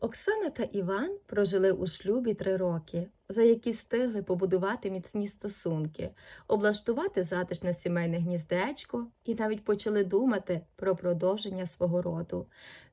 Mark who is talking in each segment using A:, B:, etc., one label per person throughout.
A: Оксана та Іван прожили у шлюбі три роки, за які встигли побудувати міцні стосунки, облаштувати затишне сімейне гніздечко і навіть почали думати про продовження свого роду.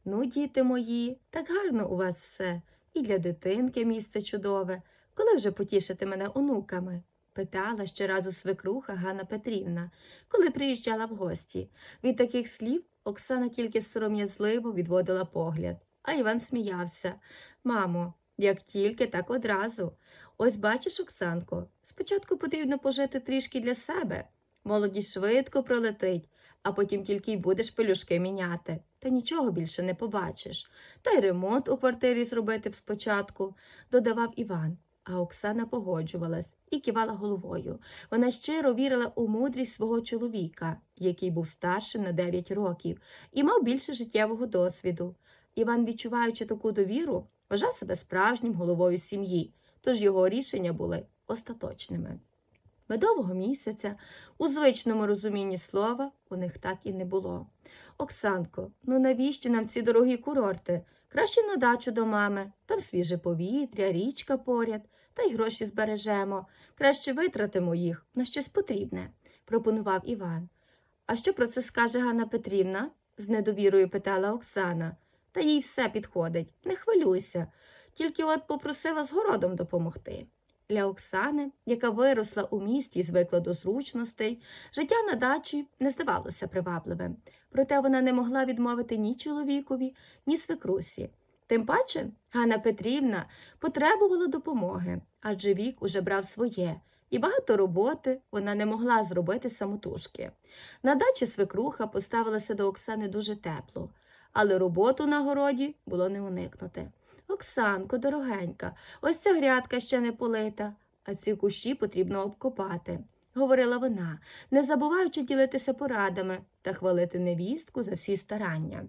A: Ну, діти мої, так гарно у вас все, і для дитинки місце чудове. Коли вже потішите мене онуками? питала щоразу свекруха Ганна Петрівна, коли приїжджала в гості. Від таких слів Оксана тільки сором'язливо відводила погляд. А Іван сміявся. Мамо, як тільки, так одразу. Ось бачиш, Оксанко, спочатку потрібно пожити трішки для себе. Молодість швидко пролетить, а потім тільки й будеш пелюшки міняти, та нічого більше не побачиш. Та й ремонт у квартирі зробити б спочатку, додавав Іван. А Оксана погоджувалась і кивала головою. Вона щиро вірила у мудрість свого чоловіка, який був старшим на 9 років і мав більше життєвого досвіду. Іван, відчуваючи таку довіру, вважав себе справжнім головою сім'ї, тож його рішення були остаточними. Медового місяця у звичному розумінні слова у них так і не було. Оксанко, ну навіщо нам ці дорогі курорти? Краще на дачу до мами, там свіже повітря, річка поряд, та й гроші збережемо. Краще витратимо їх на щось потрібне, пропонував Іван. А що про це скаже Ганна Петрівна? з недовірою питала Оксана. Та їй все підходить, не хвилюйся. Тільки от попросила з городом допомогти. Для Оксани, яка виросла у місті і звикла до зручностей, життя на дачі не здавалося привабливим, проте вона не могла відмовити ні чоловікові, ні свекрусі. Тим паче Ганна Петрівна потребувала допомоги, адже вік уже брав своє, і багато роботи вона не могла зробити самотужки. На дачі свекруха поставилася до Оксани дуже тепло, але роботу на городі було не уникнути. Оксанко, дорогенька, ось ця грядка ще не полита, а ці кущі потрібно обкопати, говорила вона, не забуваючи ділитися порадами та хвалити невістку за всі старання.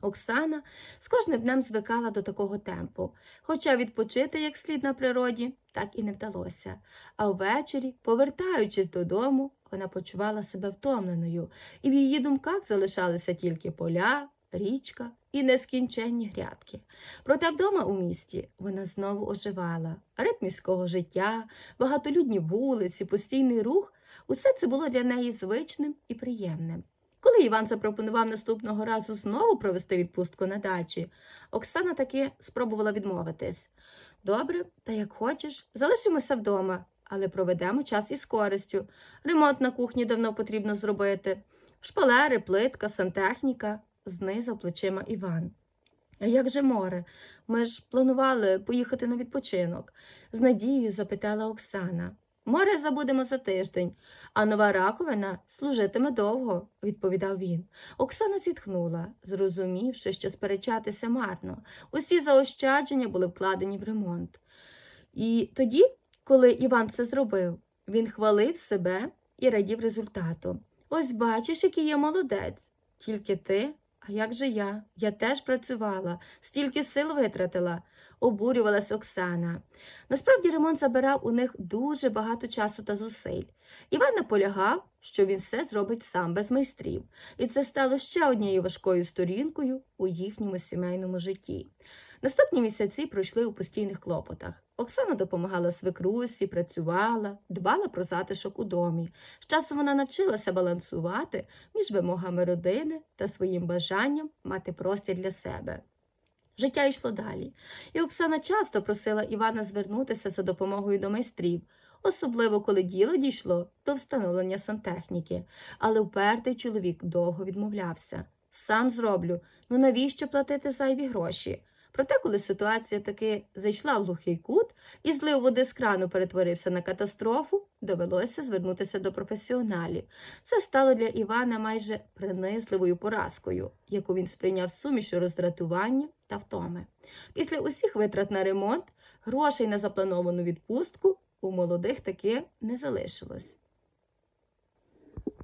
A: Оксана з кожним днем звикала до такого темпу, хоча відпочити як слід на природі так і не вдалося. А ввечері, повертаючись додому, вона почувала себе втомленою, і в її думках залишалися тільки поля, річка і нескінченні грядки. Проте вдома у місті вона знову оживала. Ритм міського життя, багатолюдні вулиці, постійний рух усе це було для неї звичним і приємним. Коли Іван запропонував наступного разу знову провести відпустку на дачі, Оксана таки спробувала відмовитись. Добре, та як хочеш, залишимося вдома, але проведемо час із користю. Ремонт на кухні давно потрібно зробити. Шпалери, плитка, сантехніка, знизав плечима Іван. А як же море? Ми ж планували поїхати на відпочинок, з надією запитала Оксана. Море забудемо за тиждень, а нова раковина служитиме довго, відповідав він. Оксана зітхнула, зрозумівши, що сперечатися марно. Усі заощадження були вкладені в ремонт. І тоді, коли Іван це зробив, він хвалив себе і радів результату. Ось бачиш, який я молодець. Тільки ти, а як же я? Я теж працювала, стільки сил витратила, обурювалась Оксана. Насправді ремонт забирав у них дуже багато часу та зусиль. Іван наполягав, що він все зробить сам без майстрів, і це стало ще однією важкою сторінкою у їхньому сімейному житті. Наступні місяці пройшли у постійних клопотах. Оксана допомагала свекрусі, працювала, дбала про затишок у домі. З часом вона навчилася балансувати між вимогами родини та своїм бажанням мати простір для себе. Життя йшло далі, і Оксана часто просила Івана звернутися за допомогою до майстрів, особливо коли діло дійшло до встановлення сантехніки. Але впертий чоловік довго відмовлявся. Сам зроблю, ну навіщо платити зайві гроші? Проте, коли ситуація таки зайшла в глухий кут і злив води з крану перетворився на катастрофу, довелося звернутися до професіоналів. Це стало для Івана майже принизливою поразкою, яку він сприйняв сумішу роздратування та втоми. Після усіх витрат на ремонт, грошей на заплановану відпустку у молодих таки не залишилось.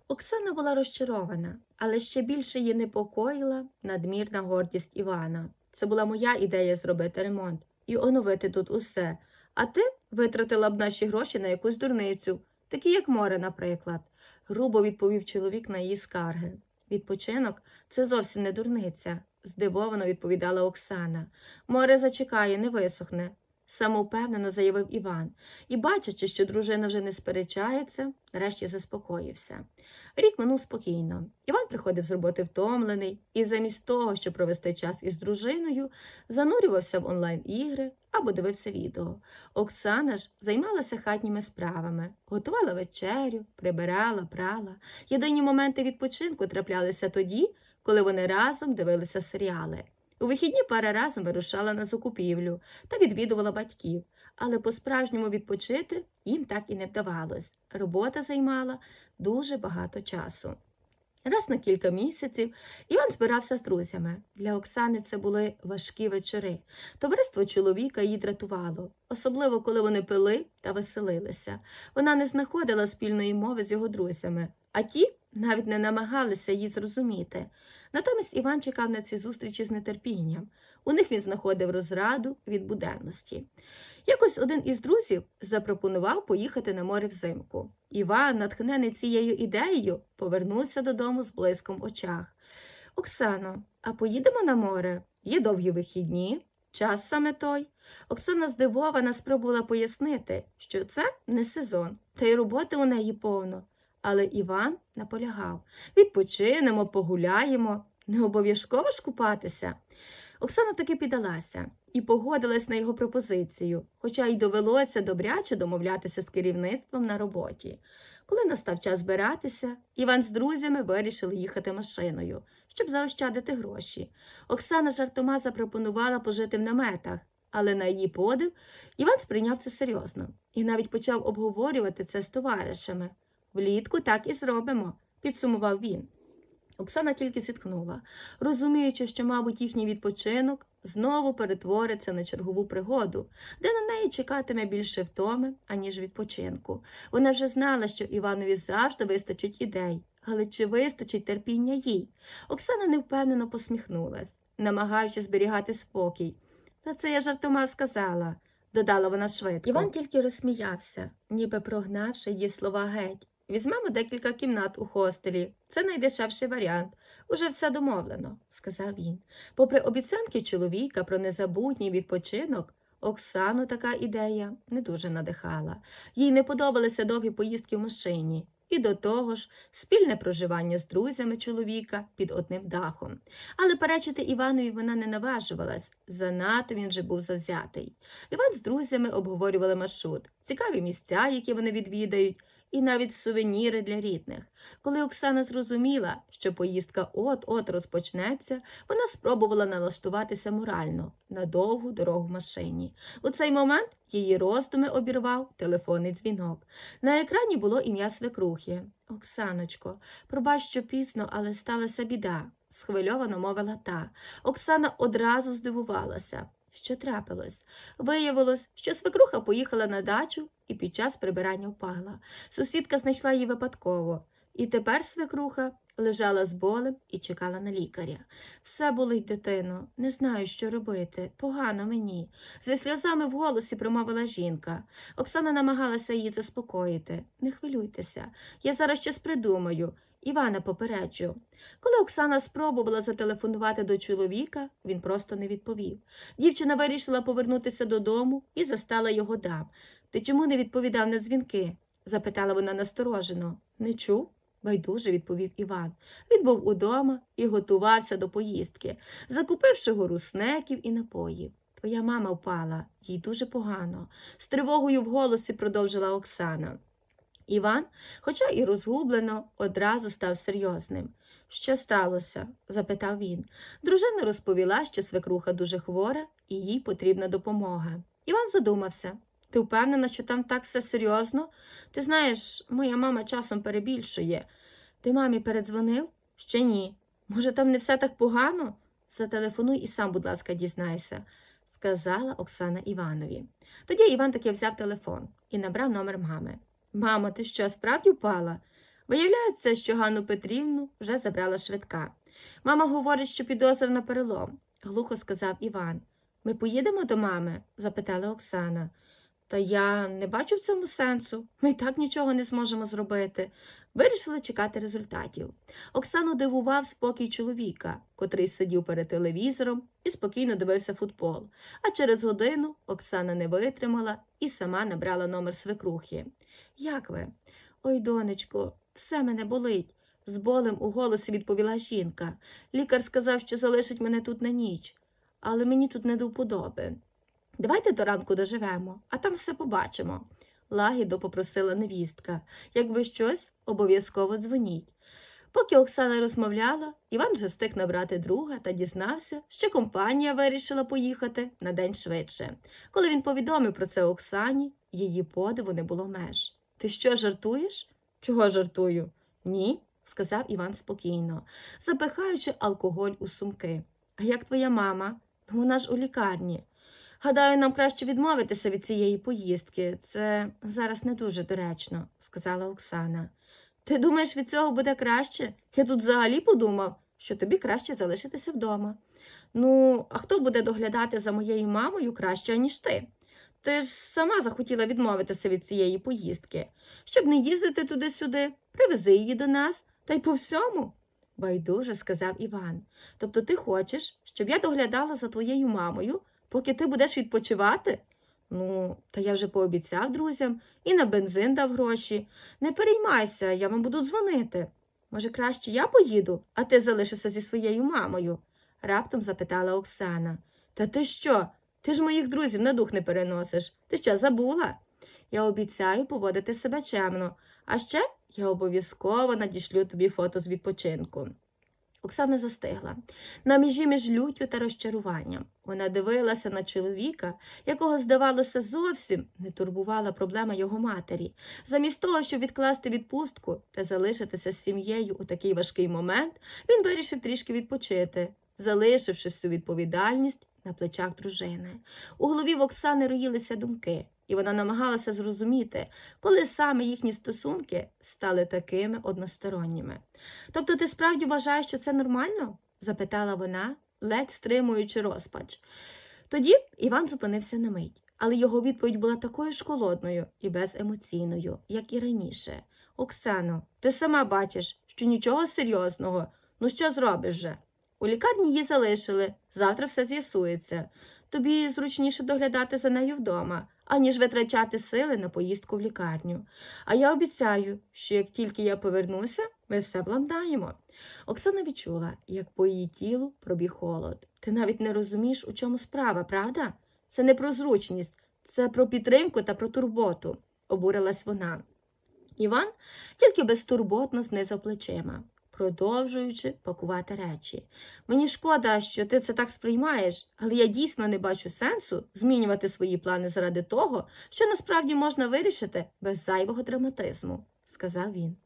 A: Оксана була розчарована, але ще більше її непокоїла надмірна гордість Івана. Це була моя ідея зробити ремонт і оновити тут усе. А ти витратила б наші гроші на якусь дурницю, такі як море, наприклад, грубо відповів чоловік на її скарги. Відпочинок це зовсім не дурниця, здивовано відповідала Оксана. Море зачекає, не висохне, самовпевнено заявив Іван, і, бачачи, що дружина вже не сперечається, нарешті заспокоївся. Рік минув спокійно. Іван приходив з роботи втомлений і замість того, щоб провести час із дружиною, занурювався в онлайн-ігри або дивився відео. Оксана ж займалася хатніми справами, готувала вечерю, прибирала, прала. Єдині моменти відпочинку траплялися тоді, коли вони разом дивилися серіали. У вихідні пара разом вирушала на закупівлю та відвідувала батьків, але по-справжньому відпочити їм так і не вдавалось. Робота займала дуже багато часу. Раз на кілька місяців Іван збирався з друзями. Для Оксани це були важкі вечори. Товариство чоловіка її дратувало, особливо коли вони пили та веселилися. Вона не знаходила спільної мови з його друзями, а ті навіть не намагалися її зрозуміти. Натомість Іван чекав на ці зустрічі з нетерпінням. У них він знаходив розраду від буденності. Якось один із друзів запропонував поїхати на море взимку. Іван, натхнений цією ідеєю, повернувся додому з блиском в очах. Оксано, а поїдемо на море? Є довгі вихідні, час саме той. Оксана здивована спробувала пояснити, що це не сезон, та й роботи у неї повно. Але Іван наполягав відпочинемо, погуляємо, не обов'язково ж купатися. Оксана таки піддалася і погодилась на його пропозицію, хоча й довелося добряче домовлятися з керівництвом на роботі. Коли настав час збиратися, Іван з друзями вирішили їхати машиною, щоб заощадити гроші. Оксана жартома запропонувала пожити в наметах, але на її подив Іван сприйняв це серйозно і навіть почав обговорювати це з товаришами. Влітку так і зробимо, підсумував він. Оксана тільки зітхнула, розуміючи, що, мабуть, їхній відпочинок знову перетвориться на чергову пригоду, де на неї чекатиме більше втоми, аніж відпочинку. Вона вже знала, що Іванові завжди вистачить ідей, але чи вистачить терпіння їй? Оксана невпевнено посміхнулась, намагаючись зберігати спокій. Та це я жартома сказала, додала вона швидко. Іван тільки розсміявся, ніби прогнавши її слова геть. Візьмемо декілька кімнат у хостелі. Це найдешевший варіант. Уже все домовлено, сказав він. Попри обіцянки чоловіка про незабутній відпочинок, Оксану така ідея не дуже надихала. Їй не подобалися довгі поїздки в машині. І до того ж, спільне проживання з друзями чоловіка під одним дахом. Але перечити Іванові вона не наважувалась, занадто він вже був завзятий. Іван з друзями обговорювали маршрут, цікаві місця, які вони відвідають, і навіть сувеніри для рідних. Коли Оксана зрозуміла, що поїздка от-от розпочнеться, вона спробувала налаштуватися морально на довгу дорогу в машині. У цей момент її роздуми обірвав телефонний дзвінок. На екрані було ім'я свекрухи. Оксаночко, пробач, що пізно, але сталася біда, схвильовано мовила та. Оксана одразу здивувалася. Що трапилось? Виявилось, що свекруха поїхала на дачу і під час прибирання впала. Сусідка знайшла її випадково, і тепер свекруха лежала з болем і чекала на лікаря. Все болить, дитино, не знаю, що робити. Погано мені. Зі сльозами в голосі промовила жінка. Оксана намагалася її заспокоїти. Не хвилюйтеся, я зараз щось придумаю. Івана попереджу. Коли Оксана спробувала зателефонувати до чоловіка, він просто не відповів. Дівчина вирішила повернутися додому і застала його дам. Ти чому не відповідав на дзвінки? запитала вона насторожено. Не чув? Байдуже відповів Іван. Він був удома і готувався до поїздки, закупивши гору снеків і напоїв. Твоя мама впала, їй дуже погано. З тривогою в голосі продовжила Оксана. Іван, хоча і розгублено, одразу став серйозним. Що сталося? запитав він. Дружина розповіла, що свекруха дуже хвора і їй потрібна допомога. Іван задумався. Ти впевнена, що там так все серйозно? Ти знаєш, моя мама часом перебільшує. Ти мамі передзвонив? Ще ні. Може, там не все так погано? Зателефонуй і сам, будь ласка, дізнайся, сказала Оксана Іванові. Тоді Іван таки взяв телефон і набрав номер мами. Мамо, ти що, справді впала? Виявляється, що Ганну Петрівну вже забрала швидка. Мама говорить, що підозра на перелом, глухо сказав Іван. Ми поїдемо до мами? запитала Оксана. Та я не бачу в цьому сенсу. Ми й так нічого не зможемо зробити. Вирішили чекати результатів. Оксану дивував спокій чоловіка, котрий сидів перед телевізором і спокійно дивився футбол. А через годину Оксана не витримала і сама набрала номер свекрухи. Як ви? Ой, донечко, все мене болить. З болем у голосі відповіла жінка. Лікар сказав, що залишить мене тут на ніч, але мені тут не до вподоби. Давайте до ранку доживемо, а там все побачимо. Лагідно попросила невістка. Якби щось, обов'язково дзвоніть. Поки Оксана розмовляла, Іван вже встиг набрати друга та дізнався, що компанія вирішила поїхати на день швидше. Коли він повідомив про це Оксані, її подиву не було меж. Ти що, жартуєш? Чого жартую? Ні, сказав Іван спокійно, запихаючи алкоголь у сумки. А як твоя мама? «Ну, Вона ж у лікарні. Гадаю, нам краще відмовитися від цієї поїздки. Це зараз не дуже доречно, сказала Оксана. Ти думаєш, від цього буде краще? Я тут взагалі подумав, що тобі краще залишитися вдома. Ну, а хто буде доглядати за моєю мамою краще, ніж ти? Ти ж сама захотіла відмовитися від цієї поїздки. Щоб не їздити туди-сюди, привези її до нас та й по всьому. Байдуже сказав Іван. Тобто ти хочеш, щоб я доглядала за твоєю мамою, поки ти будеш відпочивати? Ну, та я вже пообіцяв друзям і на бензин дав гроші. Не переймайся, я вам буду дзвонити. Може, краще я поїду, а ти залишишся зі своєю мамою? раптом запитала Оксана. Та ти що? Ти ж моїх друзів на дух не переносиш. Ти що, забула? Я обіцяю поводити себе чемно, а ще я обов'язково надішлю тобі фото з відпочинку. Оксана застигла на межі між люттю та розчаруванням. Вона дивилася на чоловіка, якого, здавалося, зовсім не турбувала проблема його матері. Замість того, щоб відкласти відпустку та залишитися з сім'єю у такий важкий момент, він вирішив трішки відпочити, залишивши всю відповідальність на плечах дружини. У голові в Оксани роїлися думки, і вона намагалася зрозуміти, коли саме їхні стосунки стали такими односторонніми. Тобто ти справді вважаєш, що це нормально? запитала вона, ледь стримуючи розпач. Тоді Іван зупинився на мить, але його відповідь була такою ж холодною і беземоційною, як і раніше. Оксано, ти сама бачиш, що нічого серйозного. Ну що зробиш же? У лікарні її залишили, завтра все з'ясується. Тобі зручніше доглядати за нею вдома, аніж витрачати сили на поїздку в лікарню. А я обіцяю, що як тільки я повернуся, ми все владнаємо. Оксана відчула, як по її тілу пробіг холод. Ти навіть не розумієш, у чому справа, правда? Це не про зручність, це про підтримку та про турботу, обурилась вона. Іван тільки безтурботно знизав плечима, продовжуючи пакувати речі. Мені шкода, що ти це так сприймаєш, але я дійсно не бачу сенсу змінювати свої плани заради того, що насправді можна вирішити без зайвого драматизму, сказав він.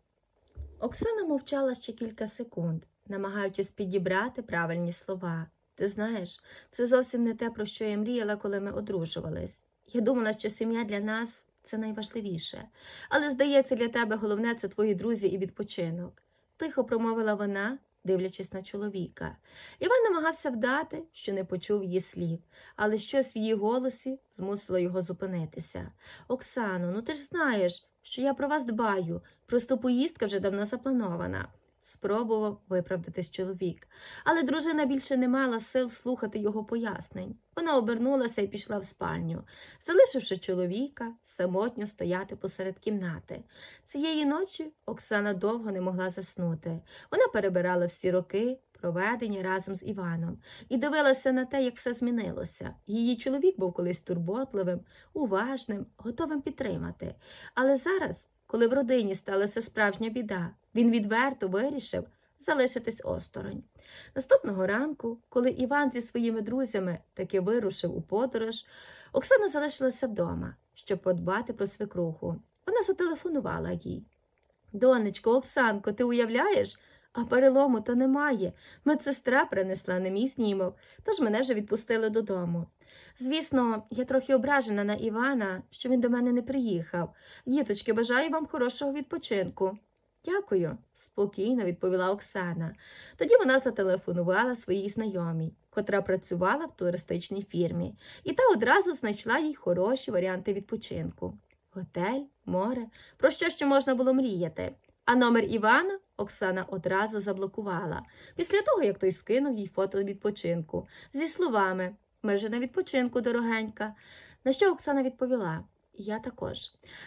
A: Оксана мовчала ще кілька секунд, намагаючись підібрати правильні слова. Ти знаєш, це зовсім не те, про що я мріяла, коли ми одружувались. Я думала, що сім'я для нас це найважливіше, але, здається, для тебе головне це твої друзі і відпочинок. Тихо промовила вона, дивлячись на чоловіка. Іван намагався вдати, що не почув її слів, але щось в її голосі змусило його зупинитися. Оксано, ну ти ж знаєш, що я про вас дбаю, просто поїздка вже давно запланована. Спробував виправдатись чоловік, але дружина більше не мала сил слухати його пояснень. Вона обернулася і пішла в спальню, залишивши чоловіка самотньо стояти посеред кімнати. Цієї ночі Оксана довго не могла заснути. Вона перебирала всі роки, проведені разом з Іваном, і дивилася на те, як все змінилося. Її чоловік був колись турботливим, уважним, готовим підтримати. Але зараз, коли в родині сталася справжня біда, він відверто вирішив залишитись осторонь. Наступного ранку, коли Іван зі своїми друзями таки вирушив у подорож, Оксана залишилася вдома, щоб подбати про свекруху. Вона зателефонувала їй. Донечко, Оксанко, ти уявляєш? А перелому то немає. Медсестра принесла не мій знімок, тож мене вже відпустили додому. Звісно, я трохи ображена на Івана, що він до мене не приїхав. Діточки, бажаю вам хорошого відпочинку. Дякую, спокійно відповіла Оксана. Тоді вона зателефонувала своїй знайомій, котра працювала в туристичній фірмі, і та одразу знайшла їй хороші варіанти відпочинку. Готель, море, про що ще можна було мріяти. А номер Івана Оксана одразу заблокувала, після того, як той скинув їй фото відпочинку, зі словами Ми вже на відпочинку, дорогенька. На що Оксана відповіла Я також.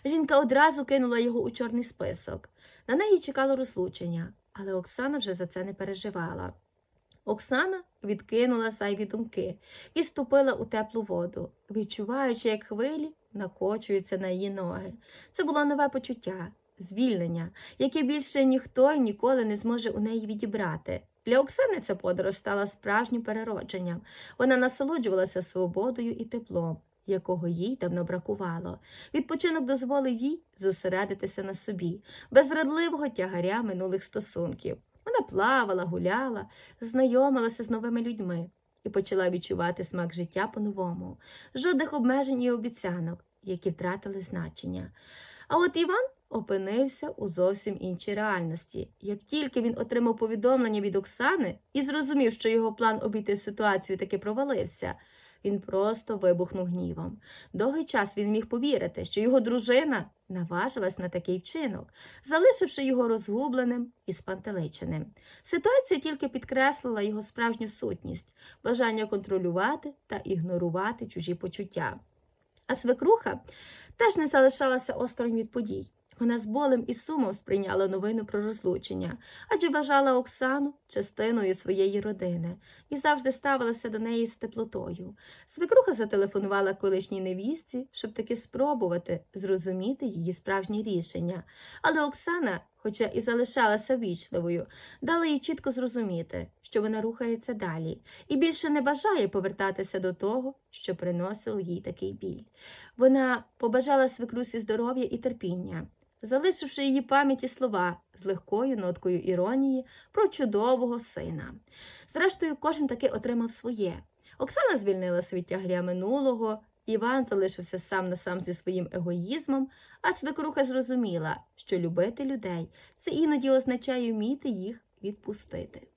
A: Жінка одразу кинула його у чорний список. На неї чекало розлучення, але Оксана вже за це не переживала. Оксана відкинула зайві думки і ступила у теплу воду, відчуваючи, як хвилі накочуються на її ноги. Це було нове почуття, звільнення, яке більше ніхто і ніколи не зможе у неї відібрати. Для Оксани ця подорож стала справжнім переродженням. Вона насолоджувалася свободою і теплом, якого їй давно бракувало. Відпочинок дозволив їй зосередитися на собі, без зрадливого тягаря минулих стосунків. Вона плавала, гуляла, знайомилася з новими людьми і почала відчувати смак життя по-новому, жодних обмежень і обіцянок, які втратили значення. А от Іван опинився у зовсім іншій реальності. Як тільки він отримав повідомлення від Оксани і зрозумів, що його план обійти ситуацію таки провалився, він просто вибухнув гнівом. Довгий час він міг повірити, що його дружина наважилась на такий вчинок, залишивши його розгубленим і спантеличеним. Ситуація тільки підкреслила його справжню сутність, бажання контролювати та ігнорувати чужі почуття. А свекруха теж не залишалася осторонь від подій. Вона з болем і сумом сприйняла новину про розлучення, адже вважала Оксану частиною своєї родини і завжди ставилася до неї з теплотою. Свекруха зателефонувала колишній невістці, щоб таки спробувати зрозуміти її справжні рішення. Але Оксана, хоча і залишалася вічливою, дала їй чітко зрозуміти, що вона рухається далі і більше не бажає повертатися до того, що приносило їй такий біль. Вона побажала свекрусі здоров'я і терпіння, залишивши її пам'яті слова з легкою ноткою іронії про чудового сина. Зрештою, кожен таки отримав своє. Оксана звільнила свій тягаря минулого, Іван залишився сам на сам зі своїм егоїзмом, а свекруха зрозуміла, що любити людей це іноді означає вміти їх відпустити.